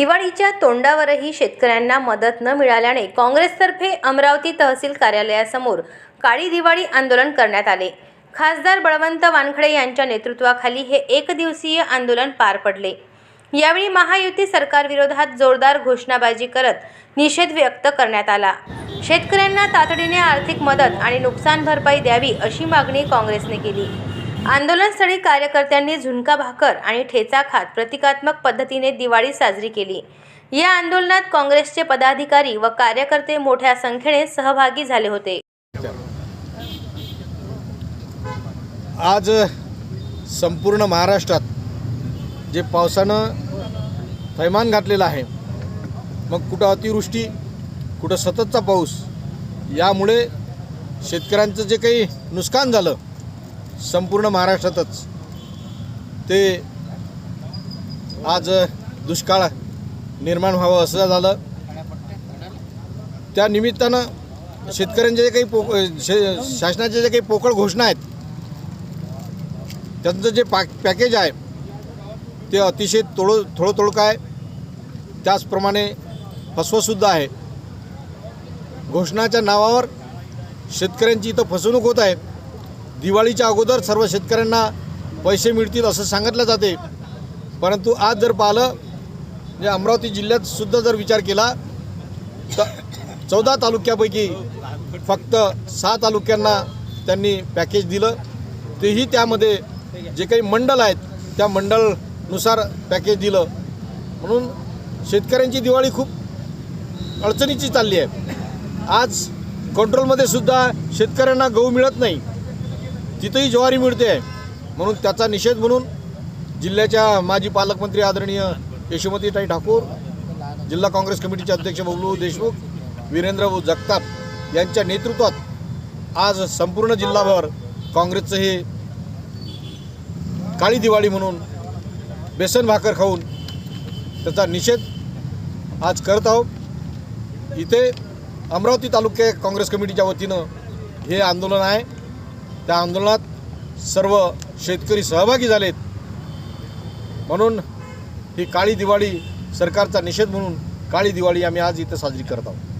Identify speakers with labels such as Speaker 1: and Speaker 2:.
Speaker 1: दिवाळीच्या तोंडावरही शेतकऱ्यांना मदत न मिळाल्याने काँग्रेसतर्फे अमरावती तहसील कार्यालयासमोर काळी दिवाळी आंदोलन करण्यात आले. खासदार बळवंत वानखडे यांच्या नेतृत्वाखाली हे एक दिवसीय आंदोलन पार पडले. यावेळी महायुती सरकारविरोधात जोरदार घोषणाबाजी करत निषेध व्यक्त करण्यात आला. शेतकऱ्यांना तातडीने आर्थिक मदत आणि नुकसान भरपाई द्यावी अशी मागणी काँग्रेसने केली. आंदोलनस्थळी कार्यकर्त्यांनी झुणका भाकर आणि ठेचा खात प्रतिकात्मक पद्धतीने दिवाळी साजरी केली. या आंदोलनात काँग्रेसचे पदाधिकारी व कार्यकर्ते मोठ्या संख्येने सहभागी झाले होते.
Speaker 2: आज संपूर्ण महाराष्ट्रात जे पावसानं थैमान घातलेलं आहे मग कुठं अतिवृष्टी कुठं सततचा पाऊस यामुळे शेतकऱ्यांचं जे काही नुकसान झालं संपूर्ण महाराष्ट्रातच. ते आज दुष्काळ निर्माण व्हावं असं झालं. त्या निमित्तानं शेतकऱ्यांचे जे काही पो शे शासनाच्या जे काही पोकळ घोषणा आहेत त्यांचं जे पॅक पॅकेज आहे ते अतिशय तोळ थोडं तोडकं आहे. त्याचप्रमाणे फसवंसुद्धा आहे. घोषणाच्या नावावर शेतकऱ्यांची इथं फसवणूक होत आहे. दिवाळीच्या अगोदर सर्व शेतकऱ्यांना पैसे मिळतील असं सांगितलं जाते. परंतु आज जर पाहिलं म्हणजे अमरावती जिल्ह्यात सुद्धा जर विचार केला तर चौदा तालुक्यापैकी फक्त सहा तालुक्यांना त्यांनी पॅकेज दिलं. तेही त्यामध्ये जे काही मंडल आहेत त्या मंडळनुसार पॅकेज दिलं. म्हणून शेतकऱ्यांची दिवाळी खूप अडचणीची चालली आहे. आज कंट्रोलमध्ये सुद्धा शेतकऱ्यांना गहू मिळत नाही. तिथंही ज्वारी मिळते. आहे म्हणून त्याचा निषेध म्हणून जिल्ह्याच्या माजी पालकमंत्री आदरणीय यशोमतीताई ठाकूर जिल्हा काँग्रेस कमिटीचे अध्यक्ष बबलू देशमुख वीरेंद्र जगताप यांच्या नेतृत्वात आज संपूर्ण जिल्हाभर काँग्रेसचं हे काळी दिवाळी म्हणून बेसन भाकर खाऊन त्याचा निषेध आज करत आहोत. इथे अमरावती तालुक्या काँग्रेस कमिटीच्या वतीनं हे आंदोलन आहे. त्या आंदोलनात सर्व शेतकरी सहभागी झालेत. म्हणून ही काळी दिवाळी सरकारचा निषेध म्हणून काळी दिवाळी आम्ही आज इथं साजरी करत आहोत.